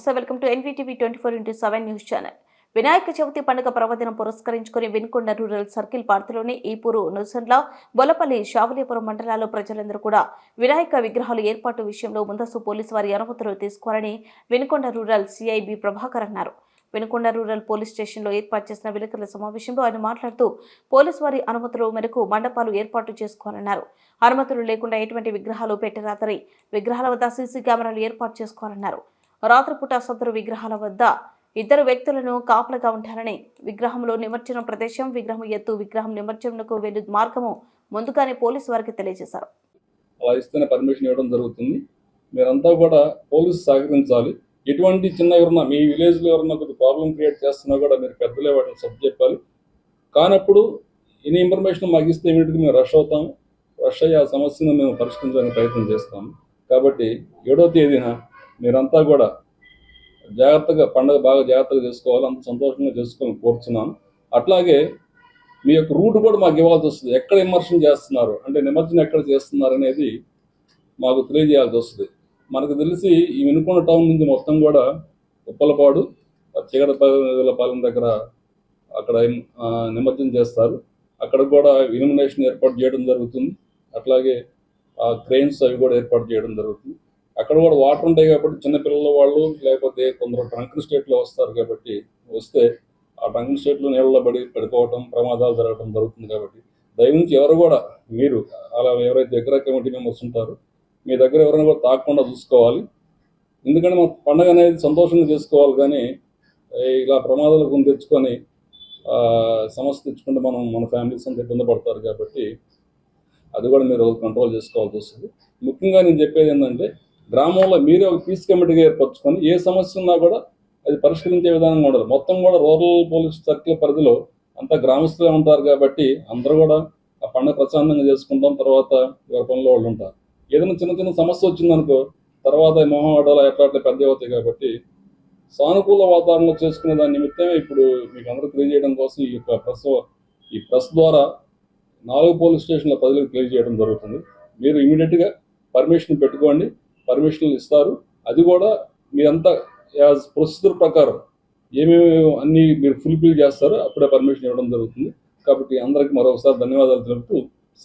Namaste welcome to NVTV twenty four into seven news channel. Vinayaka Chavithi పండుగ పర్వదినం పురస్కరించుకుని Vinukonda rural circle పార్టీలోని ఈపూరు నుసండ్ల బొలపల్లి షావులేపురం మండలాల్లో ప్రజలందరూ కూడా వినాయక విగ్రహాలు ఏర్పాటు విషయంలో ముందస్తు పోలీసు వారి అనుమతులు తీసుకోవాలని వినుకొండ రూరల్ సిఐబి ప్రభాకర్ అన్నారు. వినుకొండ రూరల్ పోలీస్ స్టేషన్లో ఏర్పాటు చేసిన విలేకరుల సమావేశంలో ఆయన మాట్లాడుతూ పోలీసు వారి అనుమతుల మేరకు మండపాలు ఏర్పాటు చేసుకోవాలన్నారు. అనుమతులు లేకుండా ఎటువంటి విగ్రహాలు పెట్టరాదని విగ్రహాల వద్ద సీసీ కెమెరాలు ఏర్పాటు చేసుకోవాలన్నారు. రాత్రిపూట సదరు విగ్రహాల వద్ద ఇద్దరు వ్యక్తులను కాపలగా ఉంటారని విగ్రహంలో నిమజ్జనం ప్రదేశం విగ్రహం ఎత్తు విగ్రహం నిమజ్జనకు వెళ్ళు మార్గము ముందుగానే పోలీసు వారికి తెలియజేశారు. అలా ఇస్తేనే పర్మిషన్ ఇవ్వడం జరుగుతుంది. మీరంతా కూడా పోలీసు సహకరించాలి. ఎటువంటి చిన్న ఎవరన్నా మీ విలేజ్లో ఎవరన్నా కొద్ది ప్రాబ్లం క్రియేట్ చేస్తున్నా కూడా మీరు పెద్దలే వాటిని సబ్ చెప్పాలి. కానప్పుడు ఎన్ని ఇన్ఫర్మేషన్ మాకు ఇస్తే ఇమీడియట్గా మేము రష్ అవుతాము. రష్ అయ్యి ఆ సమస్యను మేము పరిష్కరించడానికి ప్రయత్నం చేస్తాము. కాబట్టి ఏడో తేదీన మీరంతా కూడా జాగ్రత్తగా పండుగ బాగా జాగ్రత్తగా చేసుకోవాలి. అంత సంతోషంగా చేసుకోవాలని కోరుతున్నాను అట్లాగే మీ యొక్క రూట్ కూడా మాకు ఇవ్వాల్సి వస్తుంది. ఎక్కడ ఇమర్షన్ చేస్తున్నారు? అంటే నిమజ్జనం ఎక్కడ చేస్తున్నారు అనేది మాకు తెలియజేయాల్సి వస్తుంది. మనకు తెలిసి ఈ వినుకొండ టౌన్ నుంచి మొత్తం కూడా ఉప్పలపాడు చిగడపాలెం దగ్గర అక్కడ నిమజ్జనం చేస్తారు. అక్కడ కూడా ఇల్యూమినేషన్ ఏర్పాటు చేయడం జరుగుతుంది. అట్లాగే ఆ క్రెయిన్స్ అవి కూడా ఏర్పాటు చేయడం జరుగుతుంది. అక్కడ కూడా వాటర్ ఉంటాయి కాబట్టి చిన్నపిల్లల వాళ్ళు లేకపోతే కొందరు ట్రంకన్ స్టేట్లో వస్తారు కాబట్టి వస్తే ఆ ట్రంకన్ స్టేట్లో నీళ్ళలో పడి పడిపోవటం ప్రమాదాలు జరగడం జరుగుతుంది కాబట్టి దయవుంచి ఎవరు కూడా మీరు అలా ఎవరైతే దగ్గర కమిటీ మెంబర్స్ ఉంటారో మీ దగ్గర ఎవరైనా కూడా తాకకుండా చూసుకోవాలి. ఎందుకంటే మన పండగ అనేది సంతోషంగా చేసుకోవాలి కానీ ఇలా ప్రమాదాలు కొని తెచ్చుకొని సమస్య తెచ్చుకుంటే మనం మన ఫ్యామిలీస్ అంతా ఇబ్బంది పడతారు కాబట్టి అది కూడా మీరు కంట్రోల్ చేసుకోవాల్సి వస్తుంది. ముఖ్యంగా నేను చెప్పేది ఏంటంటే గ్రామంలో మీరే ఒక పీస్ కమిటీగా ఏర్పరచుకొని ఏ సమస్య ఉన్నా కూడా అది పరిష్కరించే విధానంగా ఉండదు. మొత్తం కూడా రూరల్ పోలీస్ సర్కిల్ పరిధిలో అంతా గ్రామస్తులే ఉంటారు కాబట్టి అందరూ కూడా ఆ పండుగ ప్రశాంతంగా చేసుకుంటాం. తర్వాత ఎవరి పనిలో వాళ్ళు ఉంటారు. ఏదైనా చిన్న చిన్న సమస్య వచ్చిందనుకో తర్వాత మొహం ఆడాలి ఎట్లా అట్లా పెద్ద అవుతాయి కాబట్టి సానుకూల వాతావరణంలో చేసుకునే దాని నిమిత్తమే ఇప్పుడు మీకు అందరూ తెలియజేయడం కోసం ఈ యొక్క ప్రెస్ ఈ ప్రెస్ ద్వారా నాలుగు పోలీస్ స్టేషన్ల ప్రజలకు తెలియజేయడం జరుగుతుంది. మీరు ఇమీడియట్గా పర్మిషన్ పెట్టుకోండి. పర్మిషన్లు ఇస్తారు. అది కూడా మీరంతా యాజ్ ప్రొసీజర్ ప్రకారం ఏమేమి అన్నీ మీరు ఫుల్ఫిల్ చేస్తారో అప్పుడే పర్మిషన్ ఇవ్వడం జరుగుతుంది. కాబట్టి అందరికీ మరొకసారి ధన్యవాదాలు తెలుపుతూ